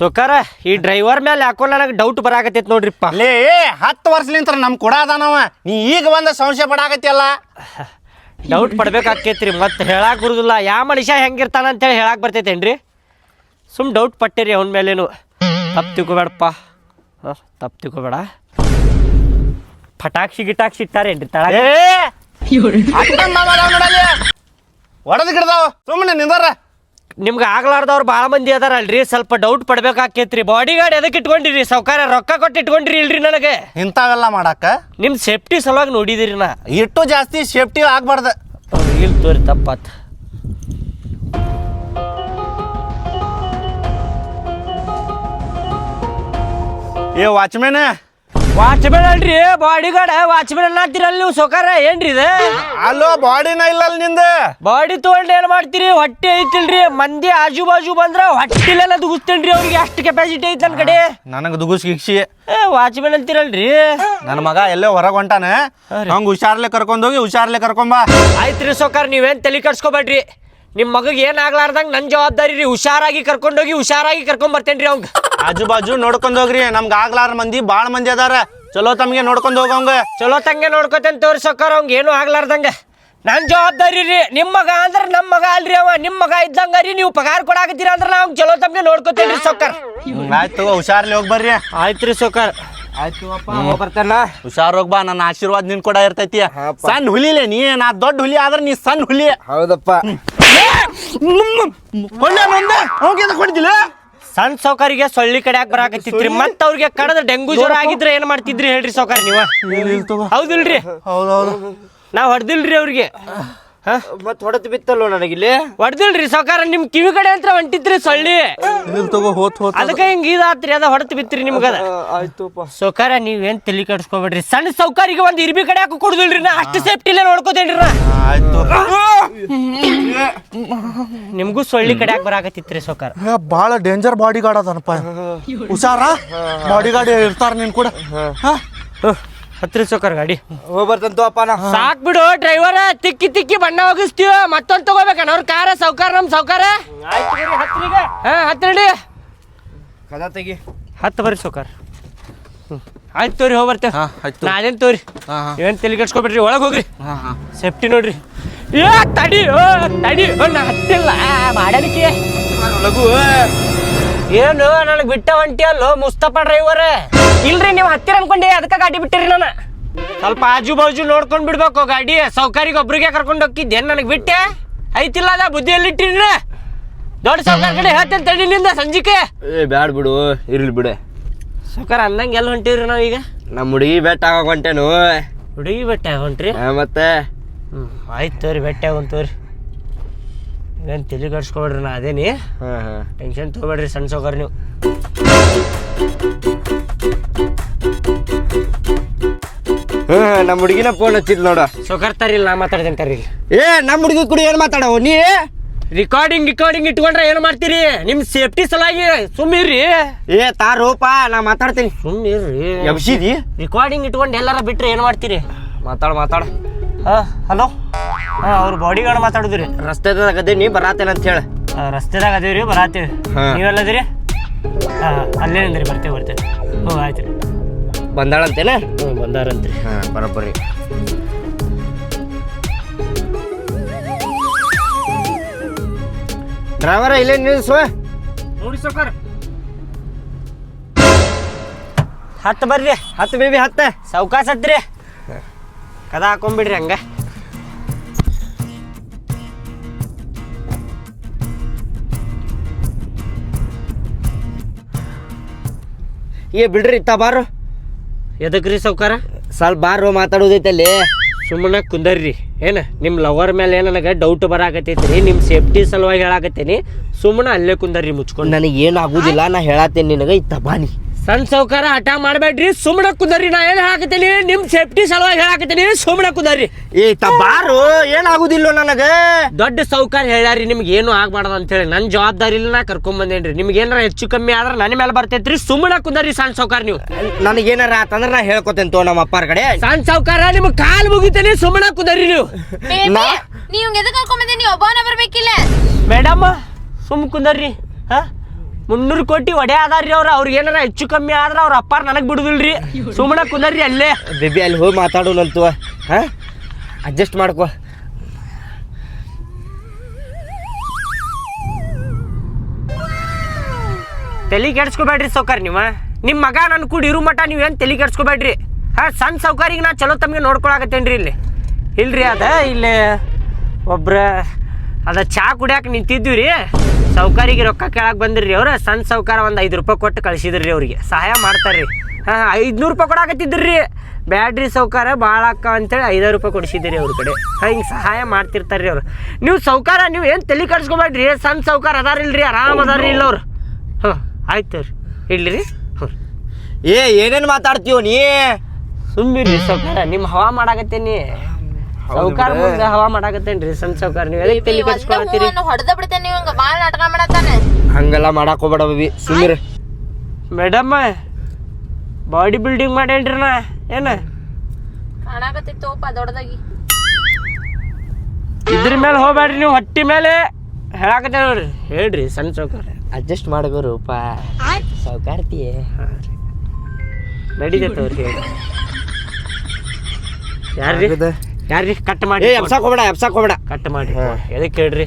ಸೊಕಾರ ಈ ಡ್ರೈವರ್ ಮೇಲೆ ಯಾಕೋ ನನಗೆ ಡೌಟ್ ಬರಾಕತ್ತೈತಿ ನೋಡ್ರಿಪ್ಪ ಲೇ ಹತ್ತು ವರ್ಷಲಿಂತ್ರ ನಮ್ ಕೂಡ ಅದಾನವ ನೀ ಈಗ ಬಂದ ಸಂಶಯ ಪಡಾಕತ್ತಿಯಲ್ಲ ಡೌಟ್ ಪಡ್ಬೇಕಾಕೈತ್ರಿ ಮತ್ತೆ ಹೇಳಕ್ ಬರುದಿಲ್ಲ ಯಾವ ಮನುಷ್ಯ ಹೆಂಗಿರ್ತಾನ ಅಂತೇಳಿ ಹೇಳಕ್ ಬರ್ತೈತೇನ್ರಿ ಸುಮ್ ಡೌಟ್ ಪಟ್ಟಿರಿ ಅವನ ಮೇಲೇನು ತಪ್ಪು ತಿಳ್ಕೊಬೇಡಪ್ಪ ಹಾಂ ತಪ್ಪು ತಿಳ್ಕೊಬೇಡ ಪಟಾಕ್ಷಿ ಗಿಟಾಕ್ಷಿ ಇಟ್ಟಾರೇನ್ರಿ ತಳಗ ಏ ಒಡದ್ ಗಿಡದಾವ ಸುಮ್ಮನೆ ನಿಂದಾರ ನಿಮ್ಗೆ ಆಗ್ಲಾರ್ದವ್ರು ಭಾಳ ಮಂದಿ ಅದಾರಲ್ರಿ ಸ್ವಲ್ಪ ಡೌಟ್ ಪಡ್ಬೇಕಾಕೈತ್ರಿ. ಬಾಡಿ ಗಾರ್ಡ್ ಎದಕ್ಕೆ ಇಟ್ಕೊಂಡಿರಿ? ಸೌಕಾರ ರೊಕ್ಕ ಕೊಟ್ಟು ಇಟ್ಕೊಂಡಿರಿ ಇಲ್ರಿ ನನಗೆ? ಇಂಥವೆಲ್ಲ ಮಾಡಾಕ? ನಿಮ್ಮ ಸೇಫ್ಟಿ ಸಲುವಾಗಿ ನೋಡಿದಿರಿ ನಾ. ಇಟ್ಟು ಜಾಸ್ತಿ ಸೇಫ್ಟಿ ಆಗ್ಬಾರ್ದ. ಇಲ್ ತೋರಿ ತಪ್ಪಾತ್. ಏ ವಾಚ್ಮೇನ್ ವಾಚ್ಮೆನ್ ಅಲ್ರಿ ಬಾಡಿ ಗಾರ್ಡ್ ವಾಚ್ಮೆನ್ ಅನ್ನತ್ತೀರಲ್ಲ ನೀವು ಸೊಕಾರ ಏನ್ರಿ ಇದೆ? ಅಲ್ಲೋ ಬಾಡಿನ ಇಲ್ಲ ಅಲ್ಲಿ ನಿಂದ? ಬಾಡಿ ತಗೊಂಡು ಏನ್ ಮಾಡ್ತೀರಿ? ಹೊಟ್ಟೆ ಐತಿಲ್ರಿ ಮಂದಿ ಆಜು ಬಾಜು ಬಂದ್ರ ಹೊಟ್ಟಿಲೆಲ್ಲ ದುಗಿಸ್ತೇನ್ರಿ ಅವ್ರಿಗೆ ಅಷ್ಟು ಕೆಪಾಸಿಟಿ ಐತಿ ನನ್ ಕಡೆ. ನನಗೆ ದುಗುಸ್ ಏ ವಾಚ್ಮೆನ್ ಅಂತೀರಲ್ರಿ? ನನ್ನ ಮಗ ಎಲ್ಲೋ ಹೊರಗ್ ಹೊಂಟಾನ? ಹಂಗ ಹುಷಾರ್ಲೆ ಕರ್ಕೊಂಡೋಗಿ ಹುಷಾರ್ಲೆ ಕರ್ಕೊಂಬಾ ಆಯ್ತ್ರಿ ಸೊಕಾರ್ ನೀವೇನ್ ತಲೆ ಕಟ್ಸ್ಕೊಬೇಡ್ರಿ ನಿಮ್ಮ ಮಗಗೆ ಏನ್ ಆಗ್ಲಾರ್ದಂಗ ನನ್ನ ಜವಾಬ್ದಾರಿ ರೀ ಹುಷಾರಾಗಿ ಕರ್ಕೊಂಡೋಗಿ ಹುಷಾರಾಗಿ ಕರ್ಕೊಂಡ್ ಬರ್ತೇನ್ರಿ ಅವಂಗ ಆಜು ಬಾಜು ನೋಡ್ಕೊಂಡ್ ಹೋಗ್ರಿ ನಮ್ಗ ಆಗ್ಲಾರ ಮಂದಿ ಬಾಳ ಮಂದಿ ಅದಾರ ಚಲೋ ತಮ್ಗೆ ನೋಡ್ಕೊಂಡ್ ಹೋಗಂಗ ಚಲೋ ತಂಗೆ ನೋಡ್ಕೊತೇನ್ ತೋರಿ ಸೌಕಾರ ಅವ್ಗೆ ಏನು ಆಗ್ಲಾರ್ದಂಗ ನನ್ನ ಜವಾಬ್ದಾರಿ ರೀ ನಿಮ್ಮ ಮಗ ಅಂದ್ರೆ ನಮ್ಮ ಮಗ ಅಲ್ರಿ ಅವ ನಿಮ್ಮ ಮಗ ಇದ್ದಂಗ ರೀ ನೀವು ಪಗಾರ ಕೊಡಾಕತ್ತೀರ ಅಂದ್ರೆ ನಾವು ಚಲೋ ತಮ್ಗೆ ನೋಡ್ಕೊತೇನ್ರಿ ಸೊಕ್ಕರ್ ಆಯ್ತು ಹುಷಾರ್ಲೆ ಹೋಗಿ ಬರ್ರಿ ಆಯ್ತ್ರಿ ಸೊಕ್ಕರ್ ಆಯ್ತು ಬರ್ತಾನ ಹುಷಾರ್ ಹೋಗ್ ಬಾ ನನ್ನ ಆಶೀರ್ವಾದ ನಿನ್ ಕೂಡ ಇರ್ತೈತಿ ಸಣ್ಣ ಹುಲಿಲೆ ನೀ ನಾ ದೊಡ್ಡ ಹುಲಿ ಆದ್ರೆ ನೀ ಸಣ್ಣ ಹುಲಿ ಹೌದಪ್ಪ ಕೊಡ್ತಿಲ್ಲ ಸಣ್ಣ ಸೌಕರಿಗೆ ಸೊಳ್ಳಿ ಕಡೆ ಬರಾಕತ್ತಿತ್ರಿ. ಮತ್ತ ಅವ್ರಿಗೆ ಕಡದ ಡೆಂಗು ಜ್ವರ ಆಗಿದ್ರೆ ಏನ್ ಮಾಡ್ತಿದ್ರಿ ಹೇಳ್ರಿ ಸೌಕರ್ ನೀವ? ಹೌದಿಲ್ರಿ? ಹೌದೌದು. ನಾವ್ ಹೊಡ್ದಿಲ್ರಿ ಅವ್ರಿಗೆ. ಮತ್ ಹೊಡೆದ್ ಬಿತ್ತಲ್ವ ನನಗಿಲ್ಲಿ? ಹೊಡ್ದಿಲ್ರಿ ಸೌಕಾರ ನಿಮ್ ಕಿವಿ ಕಡೆ ಅಂತ ಹೊಂಟಿದ್ರಿ ಸೊಳ್ಳಿ. ಇಲ್ಲಿ ತಗೋ ಹೋತ್ ಹೋತ್. ಅದಕ್ಕೆ ಹಿಂಗ ಇದಾತ್ರಿ ಅದ ಹೊಡೆದ್ ಬಿತ್ರಿ ನಿಮ್ಗದ ಆಯ್ತುಪ್ಪ. ಸೌಕಾರ ನೀವೇನ್ ತಲೆ ಕೆಡ್ಸ್ಕೊಬೇಡ್ರಿ ಸಣ್ಣ ಸೌಕಾರಿಗೆ ಒಂದ್ ಇರ್ಬಿ ಕಡೆ ಹಾಕಿ ಕೊಡುದಿಲ್ರಿ ನಾ. ಅಷ್ಟು ಸೇಫ್ಟಿಲೇ ನೋಡ್ಕೋತೇನ್ರಿ ನಾ. ಆಯ್ತು. ನಿಮ್ಗೂ ಸೊಳ್ಳಿ ಕಡೆ ಹಾಕಿ ಬರಾಕತ್ತಿತ್ರಿ ಸೋಕರ್. ಭಾಳ ಡೇಂಜರ್ ಬಾಡಿ ಗಾರ್ಡ್ ಅದನಪ್ಪ. ಹುಷಾರ? ಬಾಡಿ ಗಾರ್ಡ್ ಇರ್ತಾರ ನಿನ್ ಕೂಡ. ಹಾ? ಹತ್ರಿ ಸೌಕರ್ ಗಾಡಿ. ಹೋಗ್ಬರ್ತಂತು ಅಪ್ಪ ನಾ ಸಾಕ್ ಬಿಡು ಡ್ರೈವರ್ ತಿಕ್ಕಿ ತಿಕ್ಕಿ ಬಣ್ಣ ಹೋಗಿಸ್ತೀವ ಮತ್ತೊಂದು ತಗೋಬೇಕಣ್ಣ ಅವ್ರ ಕಾರ ಸೌಕಾರ ನಮ್ ಸೌಕಾರ ಹಾ ಹತ್ತು ನಡಿ ಕದ ತೆಗಿ. ಹತ್ತು ಬರ್ರಿ ಸೌಕಾರ. ಆಯ್ತು ತೋರಿ ಹೋಗಿ ಬರ್ತೇವೆ. ಹಾ, ಆಯ್ತು. ನಾನೇನ್ ತೋರಿ? ಏನು ಹಾ. ಏನ್ ತಲೆ ಕೆಡ್ಸ್ಕೊಬೇಡ್ರಿ? ಒಳಗೆ ಹೋಗ್ರಿ. ಹಾ, ಹಾ. ಸೇಫ್ಟಿ ನೋಡ್ರಿ. ಏ ತಡಿ ತಡಿ ನಾ ಹತ್ತಿಲ್ಲ. ಮಾಡಲಿಕ್ಕೆ. ಲಘು ಏನು ನನಗೆ ಬಿಟ್ಟ ಹೊಂಟಿ ಅಲ್ಲೋ ಮುಸ್ತಪ್ಪ ಡ್ರೈವರ್ ಇಲ್ರಿ ನೀವು ಹತ್ತಿರ ಅನ್ಕೊಂಡಿ ಅದಕ್ಕೆ ಗಾಡಿ ಬಿಟ್ಟಿರಿ ನಾನು. ಸ್ವಲ್ಪ ಆಜು ಬಾಜು ನೋಡ್ಕೊಂಡ್ ಬಿಡ್ಬೇಕು ಗಾಡಿ ಸೌಕರ್ಯ ಒಬ್ರಿಗೆ ಕರ್ಕೊಂಡು ಹೋಗಿದ್ದೆ ನನಗೆ ಬಿಟ್ಟೆ? ಐತಿಲ್ಲ ಅದ ಬುದ್ಧಿಯಲ್ಲಿಟ್ಟಿನ ದೊಡ್ಡ ಸೌಕರ್ ಕಡೆ ಹೇಳ್ತೇನೆ ತಡಿ ನಿಂದ ಸಂಜಿಕೆ. ಏ ಬ್ಯಾಡ್ ಬಿಡು ಇರ್ಲಿ ಬಿಡೆ. ಸೌಕರ್ ಅಂದಂಗೆ ಎಲ್ಲಿ ಹೊಂಟಿವ್ರಿ ನಾವೀಗ? ನಮ್ಮ ಹುಡುಗಿ ಬೆಟ್ಟ ಆಗ ಹೊಂಟೇನು. ಹುಡುಗಿ ಬೆಟ್ಟ ಹೊಂಟ್ರಿ ಮತ್ತೆ? ಹ್ಞೂ ಆಯ್ತು ತೋರಿ ಬೆಟ್ಟ ತೋರಿ. ಏನು ತಿಳಿ ಕಟ್ಸ್ಕೊಬೇಡ್ರಿ ನಾ ಅದೇನಿ? ಹಾ ಹಾ. ಟೆನ್ಷನ್ ತೊಗೊಬೇಡ್ರಿ ಸಣ್ಣ ಸೋಕರ್ ನೀವು. ಹ್ಮ್ ನಮ್ಮ ಹುಡುಗಿನ ಫೋನ್ ಹಚ್ಚಿದ್ ನೋಡ. ಸೋಕರ್ ತರಿಲ್ಲ ನಾ ಮಾತಾಡ್ತೇನೆ ತರಿಲ್ಲ ಏ ನಮ್ಮ ಹುಡುಗಿ ಕುಡಿ ಏನು ಮಾತಾಡವ ನೀ? ರಿಕಾರ್ಡಿಂಗ್ ರಿಕಾರ್ಡಿಂಗ್ ಇಟ್ಕೊಂಡ್ರೆ ಏನು ಮಾಡ್ತೀರಿ? ನಿಮ್ಮ ಸೇಫ್ಟಿ ಸಲಾಗಿ ಸುಮ್ಮಿರ್ರಿ ಏ ತಾರೋಪ ನಾ ಮಾತಾಡ್ತೀನಿ. ಸುಮ್ಮಿರ್ರಿ ಎಬ್ಸಿದಿ? ರಿಕಾರ್ಡಿಂಗ್ ಇಟ್ಕೊಂಡು ಎಲ್ಲಾರ ಬಿಟ್ರೆ ಏನು ಮಾಡ್ತೀರಿ? ಮಾತಾಡ ಮಾತಾಡ. ಹಾಂ ಹಲೋ? ಹಾಂ ಅವ್ರ ಬಾಡಿ ಗಾರ್ಡ್ ಮಾತಾಡಿದ್ರಿ. ರಸ್ತೆದಾಗ ಅದೇನಿ ಬರಾತೇನೆ ಅಂತ ಹೇಳಿ. ರಸ್ತೆದಾಗ ಅದೇವ್ರಿ ಬರಾತೀವಿ. ಹಾ. ನೀವೆಲ್ಲದಿರಿ ಹಾಂ ಅಲ್ಲೇ ಅಂದ್ರಿ ಬರ್ತೇವೆ ಬರ್ತೇವೆ. ಹ್ಞೂ ಆಯ್ತು ರೀ. ಬಂದಾಳಂತೇನ? ಹ್ಞೂ ಬಂದಾರಂತ್ರಿ. ಹಾಂ ಬರೋಬ್ಬರಿ. ಡ್ರೈವರ ಇಲ್ಲೇ ನಿಲ್ಸುವ ನೋಡಿ ಸೌಕರ್ ಹತ್ತು ಬರ್ರಿ. ಹತ್ತು ಬೇಬಿ ಹತ್ತ. ಸಾವ್ಕಾಸ ಹತ್ರಿ. ಕದ ಹಾಕೊಂಬಿಡ್ರಿ ಹಂಗ. ಏ ಬಿಡ್ರಿ ಇತ್ತ ಬಾರು. ಎದಕ್ರಿ ಸೌಕಾರ ಸ್ವಲ್ಪ ಬಾರು ಮಾತಾಡೋದೈತಲ್ಲಿ. ಸುಮ್ಮನೆ ಕುಂದರ್ರಿ. ಏನು ನಿಮ್ಮ ಲವರ್ ಮೇಲೆ ನನಗೆ ಡೌಟ್ ಬರಾಕತ್ತೈತ್ರಿ ನಿಮ್ಮ ಸೇಫ್ಟಿ ಸಲುವಾಗಿ ಹೇಳಾಕತ್ತೇನಿ. ಸುಮ್ಮನೆ ಅಲ್ಲೇ ಕುಂದರ್ರಿ ಮುಚ್ಕೊಂಡು. ನನಗೆ ಏನು ಆಗೋದಿಲ್ಲ ನಾ ಹೇಳತ್ತೇನೆ ನಿನಗೆ ಇತ್ತ ಬಾನಿ ಸಣ್ಣ ಸೌಕಾರ ಹಠ ಮಾಡಬೇಡ್ರಿ. ಸುಮ್ಮನೆ ಕುದರಿ ನಾ ಏನು ಹಾಕತೀನಿ ನಿಮ್ಮ ಸೇಫ್ಟಿ ಸಲುವಾಗಿ ಹೇಳಾಕತೀನಿ ಸುಮ್ಮನೆ ಕುದರಿ ಏ ತಬಾರು ಬಾರು ಏನಾಗುದಿಲ್ಲ ನನಗೆ? ದೊಡ್ಡ ಸೌಕಾರ ಹೇಳ್ಯಾರಿ ನಿಮ್ಗೆ ಏನು ಆಗ್ಬಾರ್ದು ಅಂತೇಳಿ. ನನ್ನ ಜವಾಬ್ದಾರಿ ಇಲ್ಲ ನಾ ಕರ್ಕೊಂಡ್ ಬಂದೇನ್ರಿ ನಿಮ್ಗೆ ಏನಾರ ಹೆಚ್ಚು ಕಮ್ಮಿ ಆದ್ರೆ ನನ್ನ ಮೇಲೆ ಬರ್ತೈತ್ರಿ. ಸುಮ್ಮನೆ ಕುದರಿ ಸಣ್ಣ ಸೌಕಾರ ನೀವು. ನನಗೇನಾರ ಆತಂದ್ರೆ ನಾ ಹೇಳ್ಕೊತೇನೆ ತೋ ನಮ್ಮ ಅಪ್ಪಾರ ಕಡೆ. ಸಣ್ಣ ಸೌಕಾರ ನಿಮ್ಗೆ ಕಾಲು ಮುಗಿತೇನೆ ಸುಮ್ಮನೆ ಕುದರಿ ನೀವು. ನೀವು ಎದಕ್ಕೆ ಕರ್ಕೊಂಡ್ ಬಂದೆ ನೀವು ಒಬ್ಬವನ ಬರ್ಬೇಕಿಲ್ಲ. ಮೇಡಮ್ ಸುಮ್ ಕುಂದರ್ರಿ. ಹಾ? ಮುನ್ನೂರು ಕೋಟಿ ಒಡೆ ಅದಾರ್ರಿ ಅವ್ರ. ಅವ್ರಿಗೆ ಏನಾರ ಹೆಚ್ಚು ಕಮ್ಮಿ ಆದ್ರೆ ಅವ್ರ ಅಪ್ಪಾರ ನನಗ್ ಬಿಡುದಿಲ್ರಿ. ಸುಮ್ಮನೆ ಕುಂದರ್ರಿ ಅಲ್ಲೇ. ಬೇಬಿ ಅಲ್ಲಿ ಹೋಗಿ ಮಾತಾಡೋಣಂತವ ಹಾ? ಅಡ್ಜಸ್ಟ್ ಮಾಡ್ಕೋ. ತಲೆ ಕೆಡ್ಸ್ಕೊಬೇಡ್ರಿ ಸೌಕರ್ ನೀವ. ನಿಮ್ಮ ಮಗ ನನ್ನ ಕೂಡ ಇರು ಮಟ ನೀವೇನು ತಲೆ ಕೆಡ್ಸ್ಕೊಬೇಡ್ರಿ? ಹಾ ಸಣ್ಣ ಸೌಕರ್ಯಿಗೆ ನಾ ಚಲೋ ತಮಗೆ ನೋಡ್ಕೊಳಕತ್ತೇನ್ರಿ ಇಲ್ಲಿ. ಇಲ್ರಿ ಅದ ಇಲ್ಲಿ ಒಬ್ರ ಅದ ಚಾ ಕುಡಿಯಾಕ ನಿಂತಿದ್ದೀವಿ ರೀ ಸೌಕಾರಿಗೆ ರೊಕ್ಕ ಕೇಳಕ್ ಬಂದಿರಿ ಅವ್ರ ಸಣ್ಣ ಸೌಕಾರ ಒಂದು ಐದು ರೂಪಾಯಿ ಕೊಟ್ಟು ಕಳ್ಸಿದ್ರಿ ಅವ್ರಿಗೆ. ಸಹಾಯ ಮಾಡ್ತಾರ್ರಿ. ಹಾಂ ಐದುನೂರು ರೂಪಾಯಿ ಕೊಡಾಕತ್ತಿದ್ರಿ ಬ್ಯಾಟ್ರಿ ಸೌಕಾರ ಭಾಳ ಅಕ್ಕ ಅಂತೇಳಿ ಐದಾರು ರೂಪಾಯಿ ಕೊಡಿಸಿದ್ದೀರಿ ಅವ್ರ ಕಡೆ. ಹಿಂಗೆ ಸಹಾಯ ಮಾಡ್ತಿರ್ತಾರ್ರಿ ಅವ್ರು. ನೀವು ಸೌಕಾರ ನೀವು ಏನು ತಲೆ ಕಟ್ಸ್ಕೊಬೇಡ್ರಿ ಸಣ್ಣ ಸೌಕಾರ ಅದಾರಿಲ್ರಿ ಆರಾಮ್ ಅದಾರ್ರಿ ಇಲ್ಲ ಅವ್ರು ಹಾಂ ಆಯ್ತು ರೀ ಇಡ್ಲಿ ರೀ. ಹ್ಞೂ ಏ ಏನೇನ್ ಮಾತಾಡ್ತೀವ ನೀ? ಸುಮ್ಮಿರಿ ಸೌಕಾರ ನಿಮ್ಮ ಹವಾ ಮಾಡಾಕತ್ತೇನಿ. ಸೌಕಾರ ಮುಂದೆ ಹವಾ ಮಾಡಾಕತ್ತೇನ್ರಿ? ಸಣ್ಣ ಸೌಕಾರ ನೀವು ಎದಕ್ಕೆ ತಲೆ ಕಟ್ಸ್ಕೊಳತ್ತೀರಿ ಹೊಡೆದ ಬಿಡ್ತೇನೆ ನೀವು ಹಂಗ ಬಾಳ ನಾಟಕ ಮಾಡತ್ತಾನೆ. ಹಂಗೆಲ್ಲ ಮಾಡಾಕ್ ಹೋಗ್ಬೇಡ ಬೇಬಿ. ಸುಮ್ಮನೆ ಮೇಡಮ್ ಬಾಡಿ ಬಿಲ್ಡಿಂಗ್ ಮಾಡೇನ್ರಿ ನಾ? ಏನ? ಕಾಣಾಕತ್ತಿತ್ತೋಪ ದೊಡ್ಡದಾಗಿ. ಇದ್ರ ಮೇಲೆ ಹೋಗ್ಬೇಡ್ರಿ ನೀವು ಹೊಟ್ಟಿ ಮೇಲೆ. ಹೇಳಾಕತ್ತೇವ್ ನೋಡ್ರಿ ಹೇಳ್ರಿ ಸಣ್ಣ ಸೌಕಾರ. ಅಡ್ಜಸ್ಟ್ ಮಾಡಗೋರುಪ್ಪ ಸೌಕಾರ್ತಿಯೇ. ನಡೀತೈತೆ ಹೇಳಿ ಯಾರ್ರಿ? ಯಾರ್ರಿ? ಕಟ್ ಮಾಡಿ ಏ ಎಬ್ಸಾಕ್ ಹೋಗ್ಬೇಡ ಎಬ್ಸಾಕ್ ಹೋಗ್ಬೇಡ. ಕಟ್ ಮಾಡಿ ಎದಕ್ಕೆ ಹೇಳ್ರಿ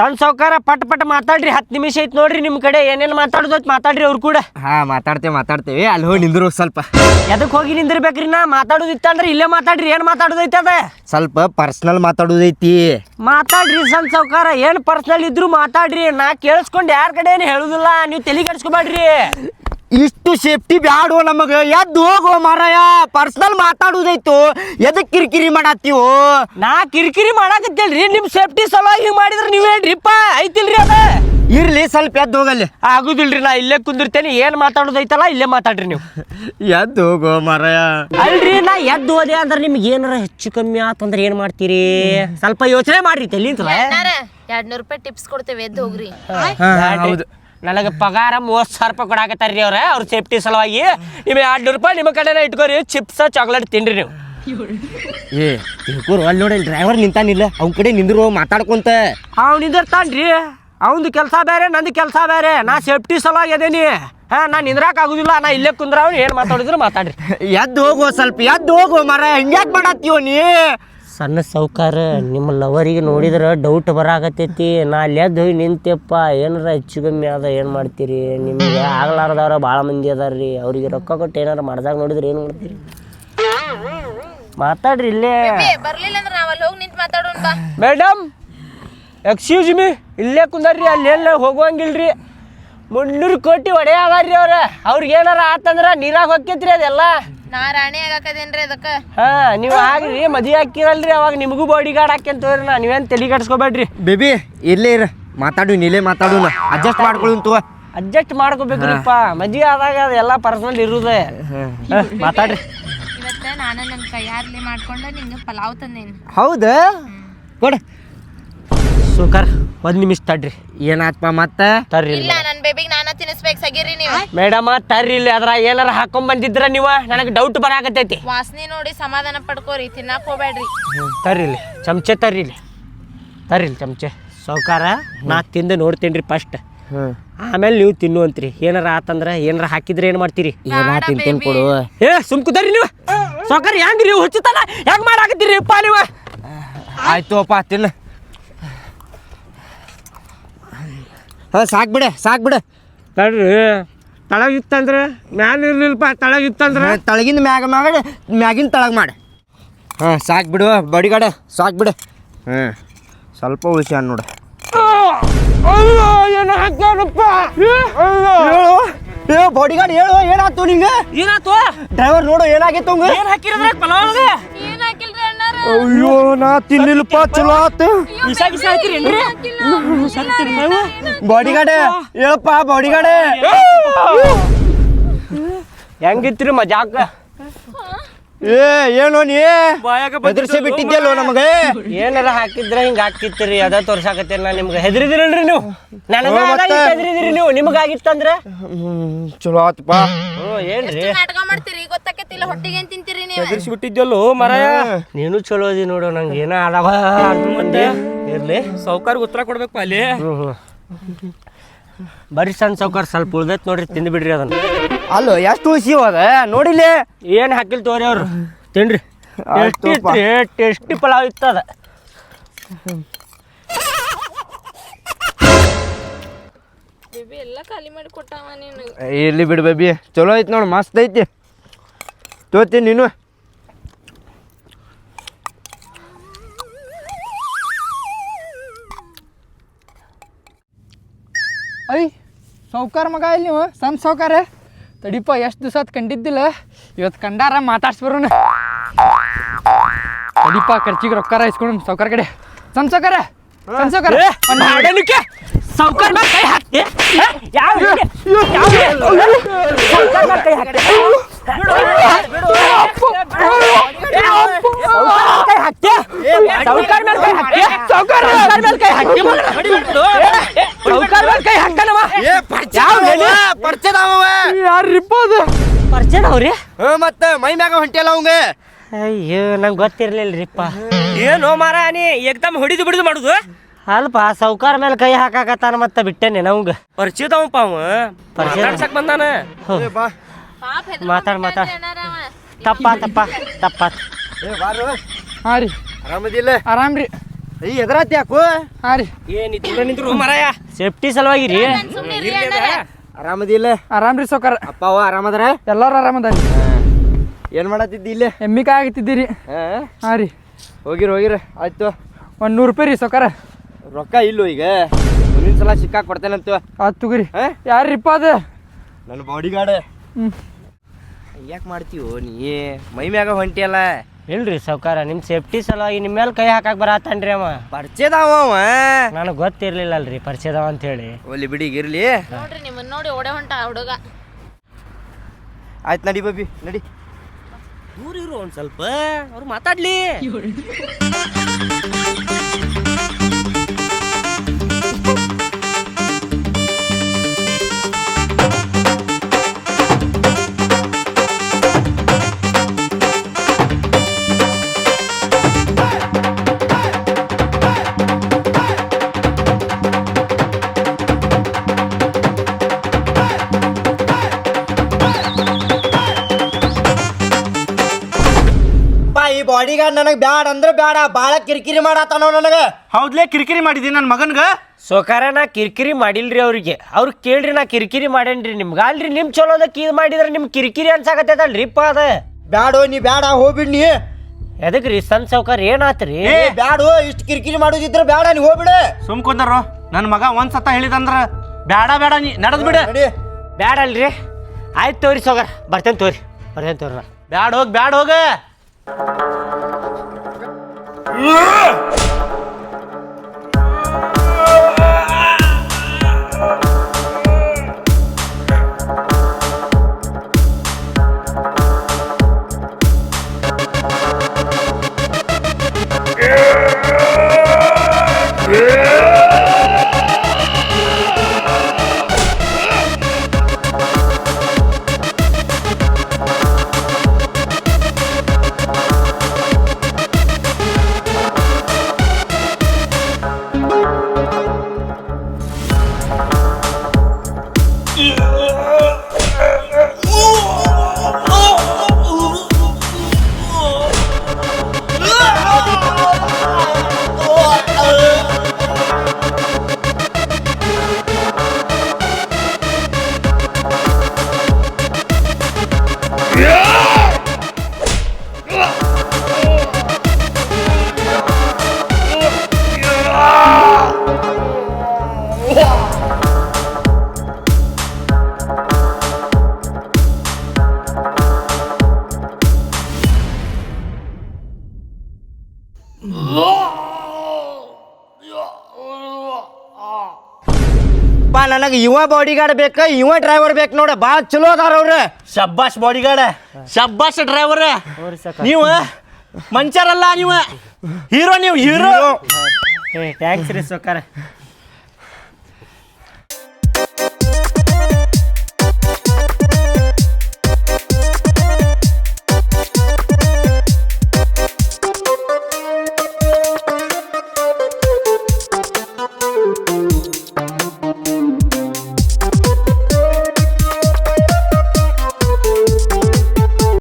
ಸಣ್ಣ ಸಾವ್ಕಾರ ಪಟ್ ಪಟ್ ಮಾತಾಡ್ರಿ ಹತ್ತು ನಿಮಿಷ ಐತ್ ನೋಡ್ರಿ ನಿಮ್ ಕಡೆ ಏನೇನ್ ಮಾತಾಡೋದ್ ಮಾತಾಡ್ರಿ ಅವ್ರು ಕೂಡ. ಹಾ ಮಾತಾಡ್ತೇವೆ ಮಾತಾಡ್ತೇವೆ. ಅಲ್ಲಿ ಹೋಗಿ ನಿಂದ್ರು ಸ್ವಲ್ಪ. ಎದಕ್ ಹೋಗಿ ನಿಂದಿರ್ಬೇಕ್ರಿ ನಾ? ಮಾತಾಡೋದಿತ್ತಂದ್ರೆ ಇಲ್ಲೇ ಮಾತಾಡ್ರಿ ಏನ್ ಮಾತಾಡೋದೈತೆ ಅದ? ಸ್ವಲ್ಪ ಪರ್ಸನಲ್ ಮಾತಾಡೋದೈತಿ. ಮಾತಾಡ್ರಿ ಸಣ್ಣ ಸೌಕಾರ ಏನ್ ಪರ್ಸನಲ್ ಇದ್ರು ಮಾತಾಡ್ರಿ. ನಾ ಕೇಳಿಸ್ಕೊಂಡು ಯಾರ ಕಡೆ ಏನು ಹೇಳುದಿಲ್ಲ ನೀವು ತಲೆ ಕೆಡ್ಸ್ಕೊಬೇಡ್ರಿ. ಇಷ್ಟು ಸೇಫ್ಟಿ ಬ್ಯಾಡೋ ನಮಗೆ? ಎದ್ದು ಹೋಗೋ ಮಾರಾಯ ಪರ್ಸನಲ್ ಮಾತಾಡೋದೈತು. ಎದಕ್ ಕಿರಿಕಿರಿ ಮಾಡತ್ತೀವೋ? ನಾ ಕಿರಿಕಿರಿ ಮಾಡಾಕತ್ತೇಳ್ರಿ ನಿಮ್ಮ ಸೇಫ್ಟಿ ಸಲುವಾಗಿ ಹಿಂಗ್ ಮಾಡಿದ್ರೆ ನೀವು ಹೇಳ್ರಿಪ್ಪ ಐತಿಲ್ರಿ ಅದ? ಇರ್ಲಿ ಸ್ವಲ್ಪ ಎದ್ದು ಹೋಗಲ್ಲಿ. ಆಗುದಿಲ್ರಿ ನಾ ಇಲ್ಲೇ ಕುಂದಿರ್ತೇನೆ ಏನು ಮಾತಾಡೋದೈತಲ್ಲ ಇಲ್ಲೇ ಮಾತಾಡ್ರಿ ನೀವು. ಎದ್ದು ಹೋಗೋ ಮಾರಾಯ. ಅಲ್ರಿ ನಾ ಎದ್ದು ಹೋದೆ ಅಂದ್ರೆ ನಿಮ್ಗೆ ಏನಾರ ಹೆಚ್ಚು ಕಮ್ಮಿ ಆತಂದ್ರೆ ಏನ್ ಮಾಡ್ತೀರಿ? ಸ್ವಲ್ಪ ಯೋಚನೆ ಮಾಡ್ರಿ ತಲಿಂತಲ್ಲ ಎರಡ್ನೂರು ಎರಡ್ ನೂರು ರೂಪಾಯಿ ಟಿಪ್ಸ್ ಕೊಡ್ತೇವೆ ಎದ್ದು ಹೋಗ್ರಿ. ಹೌದು. ನನಗೆ ಪಗಾರ ಮೂವತ್ತು ಸಾವಿರ ರೂಪಾಯಿ ಕೊಡಾಕತ್ತಾರ್ರಿ ಅವ್ರ. ಅವ್ರ ಸೇಫ್ಟಿ ಸಲುವಾಗಿ. ನಿಮಗೆ ಎರಡು ನೂರು ರೂಪಾಯಿ ನಿಮ್ಮ ಕಡೆನೇ ಇಟ್ಕೋರಿ. ಚಿಪ್ಸ್ ಚಾಕ್ಲೇಟ್ ತಿನ್ರಿ ನೀವು. ಏ ತಿಳ್ಕೊರು ಅಲ್ಲಿ ನೋಡಿ ಡ್ರೈವರ್ ನಿಂತಾನಿಲ್ಲ. ಅವ್ನ ಕಡೆ ನಿಂದ್ರು ಮಾತಾಡ್ಕೊಂತ. ಅವ್ನು ನಿಂದಿರ್ತಾನ್ರಿ. ಅವಂದು ಕೆಲಸ ಬೇರೆ ನಂದು ಕೆಲಸ ಬೇರೆ. ನಾ ಸೇಫ್ಟಿ ಸಲುವಾಗಿ ಅದೇನಿ. ಹಾಂ ನಾನು ನಿಂದ್ರಾಕ ಆಗುದಿಲ್ಲ ನಾ ಇಲ್ಲೇ ಕುಂದ್ರ ಅವ್ನು ಏನು ಮಾತಾಡಿದ್ರು ಮಾತಾಡ್ರಿ. ಎದ್ದು ಹೋಗೋ ಸ್ವಲ್ಪ ಎದ್ದು ಹೋಗೋ ಮರ. ಹಿಂಗ್ಯಾಕ್ ಮಾಡತ್ತೀವ ನೀ? ಸಣ್ಣ ಸೌಕಾರ ನಿಮ್ಮ ಲವರಿಗೆ ನೋಡಿದ್ರೆ ಡೌಟ್ ಬರಾಕತ್ತೈತಿ. ನಾ ಅಲ್ಲಿ ಎದ್ದು ಹೋಗಿ ನಿಂತೆಪ್ಪ ಏನಾರ ಹೆಚ್ಚು ಕಮ್ಮಿ ಅದ ಏನು ಮಾಡ್ತೀರಿ? ನಿಮಗೆ ಆಗ್ಲಾರ್ದವ್ರ ಭಾಳ ಮಂದಿ ಅದಾರ್ರಿ. ಅವ್ರಿಗೆ ರೊಕ್ಕ ಕೊಟ್ಟು ಏನಾರ ಮಾಡ್ದಾಗ ನೋಡಿದ್ರೆ ಏನು ಮಾಡ್ತೀರಿ? ಮಾತಾಡ್ರಿ ಇಲ್ಲೇ. ಏ, ಬರ್ಲಿಲ್ಲ ಅಂದ್ರೆ ನಾವ್ ಅಲ್ಲಿ ಹೋಗಿ ನಿಂತ್ ಮಾತಾಡೋಣ ಬಾ. ಮೇಡಮ್ ಎಕ್ಸ್ಕ್ಯೂಸ್ ಮಿ ಇಲ್ಲೇ ಕುಂದರ್ರಿ ಅಲ್ಲಿ ಎಲ್ಲ ಹೋಗುವಂಗಿಲ್ರಿ. ಮುನ್ನೂರು ಕೋಟಿ ಒಡೆಯಾಗಾರ್ರಿ ಅವ್ರ. ಅವ್ರಿಗೆ ಏನಾರ ಆತಂದ್ರ ನೀರಾಗ ಹೊಕ್ಕೈತ್ರಿ ಅದೆಲ್ಲ. ನಾ ರಾಣಿ ಆಗಾಕದೇನ್ರಿ ಅದಕ್ಕ? ಹಾ ನೀವು ಆಗ್ರಿ ಮದುವೆ ಹಾಕಿರಲ್ರಿ ಅವಾಗ ನಿಮಗೂ ಬಾಡಿ ಗಾರ್ಡ್ ಹಾಕ್ಯಂತ ತೋರಿ ನಾ ನೀವೇನು ತಲೆ ಕೆಡ್ಸ್ಕೊಬೇಡ್ರಿ. ಬೇಬಿ ಇರ್ಲೇ ಇರ ಮಾತಾಡು ನೀಲೇ ಮಾತಾಡು ಅಡ್ಜಸ್ಟ್ ಮಾಡ್ಕೊಳ್ಳುಂತು ಅಡ್ಜಸ್ಟ್ ಮಾಡ್ಕೋಬೇಕ್ರಿಪ್ಪ ಮದುವೆ ಆದಾಗ ಅದೆಲ್ಲ ಪರ್ಸನಲ್ ಇರುದೆ. ಹಾ, ಮಾತಾಡ್ರಿ. ಇವತ್ತ ನಾನು ನನ್ನ ಕೈಯಾರ್ಲಿ ಮಾಡ್ಕೊಂಡ ನಿಂಗೆ ಪಲಾವ್ ತಂದೇನಿ. ಹೌದಾ? ಕೊಡ. ಸುಕರ್ ಒಂದ್ ನಿಮಿಷ ತಡ್ರಿ. ಏನಾತ್ಪ ಮತ್ತೆ? ತರ್ರಿ ಇಲ್ಲ ನನ್ನ ಬೇಬಿಗೆ ನಾನ ತಿನ್ನಿಸ್ಬೇಕು ಸಗಿರಿ ನೀವು. ಮೇಡಮ್ ತರ್ರಿ ಇಲ್ಲಿ ಅದ್ರ ಏನಾರ ಹಾಕೊಂಡ್ ಬಂದಿದ್ರ ನೀವ? ನನಗೆ ಡೌಟ್ ಬರಾಕತೈತಿ ವಾಸನೆ ನೋಡಿ ಸಮಾಧಾನ ಪಡ್ಕೋರಿ ತಿನ್ನಾಕ್ ಹೋಗ್ಬೇಡ್ರಿ. ತರ್ರಿ ಇಲ್ಲಿ. ಚಮಚೆ ತರ್ರಿ ಇಲ್ಲಿ. ತರ್ರಿ ಇಲ್ಲಿ ಚಮಚೆ. ಸೌಕಾರ ನಾ ತಿಂದು ನೋಡ್ತೇನ್ರಿ ಫಸ್ಟ್ ಹ್ಮ್. ಆಮೇಲೆ ನೀವು ತಿನ್ನುವಂತ್ರಿ. ಏನಾರ ಆತಂದ್ರ ಏನಾರ ಹಾಕಿದ್ರೆ ಏನು ಮಾಡ್ತೀರಿ? ಏನ ತಿಂತೇನ್ ಕೊಡು. ಏ ಸುಮ್ ಕುದರಿ ನೀವು. ಸೌಕಾರ ಹೆಂಗ್ರಿ ನೀವು ಹುಚ್ಚುತ್ತಾನ ಹೆಂಗ್ ಮಾಡಾಕತ್ತೀರಿ ಅಪ್ಪ ನೀವು? ಆಯ್ತು ಅಪ್ಪ ತಿನ್ನ. ಹಾ ಸಾಕು ಬಿಡ ಸಾಕು ಬಿಡ. ತಡ್ರಿ. ತಳಗಿತ್ತಂದ್ರೆ ಮ್ಯಾಲ ಇರ್ಲಿಲ್ಪ ತಳಗಿತ್ತಂದ್ರೆ. ತಳಗಿಂದ ಮ್ಯಾಗ ಮಾಡಿ ಮ್ಯಾಗಿನ ತಳಗ ಮಾಡಿ. ಹಾಂ ಸಾಕು ಬಿಡು ಬಡಿಗಾಡ ಸಾಕು ಬಿಡು. ಹ್ಞೂ ಸ್ವಲ್ಪ ಉಳಿಸ್ಯಾನ ನೋಡು. ಏನು ಹಾಕ್ಯಾನಪ್ಪ? ಹೇಳು ಏ ಬಾಡಿಗಾರ್ಡ್ ಹೇಳು ಏನಾಯ್ತು ನಿಂಗೆ? ಏನಾಯ್ತು? ಡ್ರೈವರ್ ನೋಡು ಏನಾಗಿತ್ತು ಏನು ಏನ್ ಪಲಾವ್ ಅಯ್ಯೋ ನಾ ತಿನ್ನಿಲ್ಪ ಚಲೋ ಆತು. ಬಾಡಿಗಾಡೆ ಹೇಳಪ್ಪ ಬಾಡಿಗಾರ್ಡ್. ಹೆಂಗಿತ್ರಿ ಮಜಾಕ? ಏ ಏನೋ ನೀ. ಬಾಯಾಗ ಹೆದರ್ಸಿ ಬಿಟ್ಟಿದ್ಯಲ್ಲೋ ನಮಗೆ? ಏನಾರ ಹಾಕಿದ್ರ ಹಿಂಗ ಹಾಕಿತ್ತೀರಿ ಅದ ತೋರ್ಸಾಕತ್ತೀರಿ ನಾ ನಿಮ್ಗೆ. ಹೆದರಿದಿರಲ್ರಿ ನೀವು? ನನಗ? ಹೆದರಿದಿರಿ ನೀವು ನಿಮಗಾಗಿತ್ತಂದ್ರ? ಚಲೋ ಆತಪ್ಪ ಹ್ಞೂ ಏನ್ರಿ? ನಾಟಕ ಮಾಡ್ತೀರಿ? ಗೊತ್ತಾಕತ್ತಿಲ್ಲ ಹೊಟ್ಟಿಗೆ ಏನ್ ತಿಂತೀರಿ ನೀವು? ಬಿಟ್ಟಿದ್ಯಲ್ಲೋ ಮರಾಯ? ನೀನು ಚಲೋ ಅದಿ ನೋಡು ನಂಗೆ ಏನ ಅದಾವ ಮತ್ತೆ? ಇರ್ಲಿ. ಸೌಕರ್ ಉತ್ತರ ಕೊಡ್ಬೇಕು ಅಲ್ಲಿ. ಬರೀ ಸಣ್ಣ ಸೌಕಾರ ಸ್ವಲ್ಪ ಉಳ್ದೈತ್ ನೋಡ್ರಿ ತಿಂದು ಬಿಡ್ರಿ ಅದನ್ನ. ಅಲ್ಲೋ ಎಷ್ಟು ಉಳಿಸಿ ಹೋದ? ನೋಡಿಲಿ ಏನು ಹಾಕಿಲ್ ತೋರಿ ಅವ್ರು? ತಿನ್ರಿ. ಟೇಸ್ಟಿ ಟೇಸ್ಟಿ ಪಲಾವ್ ಇತ್ತದ. ಇಲ್ಲಿ ಎಲ್ಲ ಖಾಲಿ ಮಾಡಿ ಕೊಟ್ಟಾವ ನೀನು. ಇರ್ಲಿ ಬಿಡು ಬೇಬಿ. ಚಲೋ ಐತಿ ನೋಡಿ ಮಸ್ತ್ ಐತಿ. ತೋತೀನಿ ನೀನು. ಐ ಸೌಕಾರ ಮಗ ಇಲ್ಲಿ ನೀವು? ಸಣ್ಣ ಸಾವ್ಕಾರ? ತಡಿಪ ಎಷ್ಟು ದಿವಸ ಆತ್ ಕಂಡಿದ್ದಿಲ್ಲ ಇವತ್ತು ಕಂಡಾರ ಮಾತಾಡ್ಸ್ಬರೋಣ ತಡಿಪ ಖರ್ಚಿಗೆ ರೊಕ್ಕಾರ ಇಸ್ಕೊಂಡು ಸೌಕರ್ ಕಡೆ ಸಣ್ಣ ಸಾವ್ಕಾರ ಸಣ್ಣ ಸೌಕರ್ ಮೇಲೆ ಕೈ ಹಾಕಿ? ಯಾವ? ಸೌಕರ್ ಕೈ ಬಿಡು. ಸೌಕರ್ ಮೇಲೆ ಕೈ ಹಾಕ್ತಿ? ಸೌಕರ್ ಮೇಲೆ ಕೈ ಹಾಕ್ತಿ? ಸೌಕರ್ ಮೇಲೆ ಕೈ? ಸೌಕರ್ ಹಾಕ್ತಾನವ? ಯಾವ ಹೇಳಿ? ಯಾರಿಪ್ಪ ಅದು ಪರಿಚಯ ಅವ್ರಿ? ಹ್ಞೂ ಮತ್ತೆ ಮೈ ಮ್ಯಾಗ ಹೊಂಟಿಯಲ್ಲ ಅವಂಗ? ಅಯ್ಯೋ ನಂಗೆ ಗೊತ್ತಿರ್ಲಿಲ್ರಿಪ್ಪ ಏನು ಮಾರ ನೀ ಏಕ್ದಮ್ ಹೊಡಿದು ಬಿಡಿದು ಮಾಡುದು? ಅಲ್ಪ ಸೌಕಾರ ಮೇಲೆ ಕೈ ಹಾಕಾಕತ್ತಾನ ಮತ್ತೆ ಬಿಟ್ಟೇನೆ ನಮ್ಗ. ಪರಿಚಯದವಪ್ಪ ಅವ. ಪರಿಚಯ? ಮಾತಾಡ್ಸಕ್ ಬಂದಾನ? ಪಾಪ ಮಾತಾಡ್ ಮಾತಾಡ್. ತಪ್ಪ ತಪ್ಪ ತಪ್ಪಾತ್ ಹಾಂ ರೀ. ಆರಾಮದಿಲ್ಲ? ಆರಾಮ್ ರೀ. ಈ ಎದ್ರಾತಿ ಯಾಕೋ? ಹಾಂ ರೀ. ಏನಿತ್ತು ನಿಂತ್ರು ಮರಾಯ. ಸೇಫ್ಟಿ ಸಲುವಾಗಿ ರೀ. ಆರಾಮದಿಲ್ಲ ಆರಾಮ್ರಿ ಸಾವ್ಕಾರ ಅಪ್ಪ ಅವ ಆರಾಮದಾರ? ಎಲ್ಲರೂ ಆರಾಮದಾರಿ. ಏನು ಮಾಡತ್ತಿದ್ದಿ ಇಲ್ಲೇ? ಎಮ್ಮಿ ಕಾಯಿ ಆಗತ್ತಿದ್ದೀರಿ. ಹಾಂ. ರೀ. ಹೋಗಿರಿ ಹೋಗಿರ. ಆಯ್ತು. ಒಂದು ನೂರು ರೂಪಾಯಿ ರೀ ಸಾವ್ಕಾರ ರೊಕ್ಕ ಇಲ್ಲೋ ಈಗ? ಮುಂದಿನ ಸಲ ಸಿಕ್ಕಾಕ್ ಕೊಡ್ತೇನಂತ ಆತ್ ತಗೋರಿ? ಯಾರಿಪ್ಪ ಅದು? ನನ್ನ ಬಾಡಿ ಗಾರ್ಡ್ ಯಾಕೆ ಮಾಡ್ತೀವೋ ನೀ? ಮೈ ಮ್ಯಾಗ ಹೊಂಟಿಯಲ್ಲ. ಇಲ್ರಿ ಸೌಕಾರ ನಿಮ್ಮ ಸೇಫ್ಟಿ ಸಲುವಾಗಿ ನಿಮ್ಮ ಮೇಲೆ ಕೈ ಹಾಕಕ್ ಬರತ್ತಾನ್ರಿ ಅವ. ಪರಿಚಯದವ ಅವ? ನನಗೆ ಗೊತ್ತಿರ್ಲಿಲ್ಲ ಅಲ್ರಿ ಪರಿಚಯದವ ಅಂತ ಹೇಳಿ ಒಲಿ ಬಿಡಿಗೆ ಇರ್ಲಿ. ನೋಡ್ರಿ ನಿಮ್ಮನ್ನ ನೋಡಿ ಓಡೆ ಹೊಂಟ ಹುಡುಗ. ಆಯ್ತು ನಡಿ ಬಬ್ಬಿ ನಡಿ. ದೂರ ಇರು ಒಂದ್ ಸ್ವಲ್ಪ ಅವ್ರು ಮಾತಾಡ್ಲಿ. ನನಗೆ ಬ್ಯಾಡ ಅಂದ್ರೆ ಬ್ಯಾಡ ಭಾಳ ಕಿರಿಕಿರಿ ಮಾಡತ್ತಾನೋ ನನಗೆ. ಹೌದ್ಲೇ ಕಿರಿಕಿರಿ ಮಾಡಿದ್ದೀನಿ ನನ್ನ ಮಗನ್ಗ? ಸೋಕಾರ ನಾ ಕಿರಿಕಿರಿ ಮಾಡಿಲ್ರಿ ಅವ್ರಿಗೆ. ಅವ್ರು ಕೇಳ್ರಿ ನಾ ಕಿರಿಕಿರಿ ಮಾಡೇನ್ರಿ ನಿಮ್ಗೆ. ಅಲ್ರಿ ನಿಮ್ ಚಲೋದಕ್ಕೆ ಇದು ಮಾಡಿದ್ರೆ ನಿಮ್ಗೆ ಕಿರಿಕಿರಿ ಅನ್ಸಾಕತ್ತೈತಲ್ರಿ ಪ ಅದ. ಬ್ಯಾಡೋ ನೀ ಬ್ಯಾಡ ಹೋಗ್ಬಿಡ್ ನೀ. ಎದಕ್ರಿ ಸಣ್ಣ ಸೌಕರ್ ಏನಾತ್ರಿ? ಏ ಬ್ಯಾಡೋ ಇಷ್ಟು ಕಿರಿಕಿರಿ ಮಾಡೋದಿದ್ರೆ ಬ್ಯಾಡ ನೀ ಹೋಗ್ಬಿಡು. ಸುಮ್ ಕುಂದರು ನನ್ನ ಮಗ ಒಂದ್ ಸತ ಹೇಳಿದಂದ್ರ ಬ್ಯಾಡ ಬೇಡ ನೀ ನಡೆದ್ ಬಿಡ. ನಡಿ. ಬ್ಯಾಡ ಅಲ್ರಿ ಆಯ್ತು ತೋರಿ ಸೌಕರ್ ಬರ್ತೇನೆ ತೋರಿ ಬರ್ತೇನೆ ತೋರಿ ನಾ. ಬ್ಯಾಡ ಹೋಗ್ ಬ್ಯಾಡ ಹೋಗ. ಪಾ ನನಗೆ ಇವ ಬಾಡಿಗಾರ್ಡ್ ಬೇಕ ಇವ ಡ್ರೈವರ್ ಬೇಕು ನೋಡ ಭಾಳ ಚಲೋ ಅದಾರ ಅವ್ರ. ಶಬ್ಬಾಷ್ ಬಾಡಿಗಾರ್ಡ್ ಶಬ್ಬಾಷ್ ಡ್ರೈವರ್ ನೀವು ಮಂಚರಲ್ಲ ನೀವು. ಹೀರೋ ನೀವು ಹೀರೋ. ಟ್ಯಾಕ್ಸ್ ರೀ ಸೌಕಾರ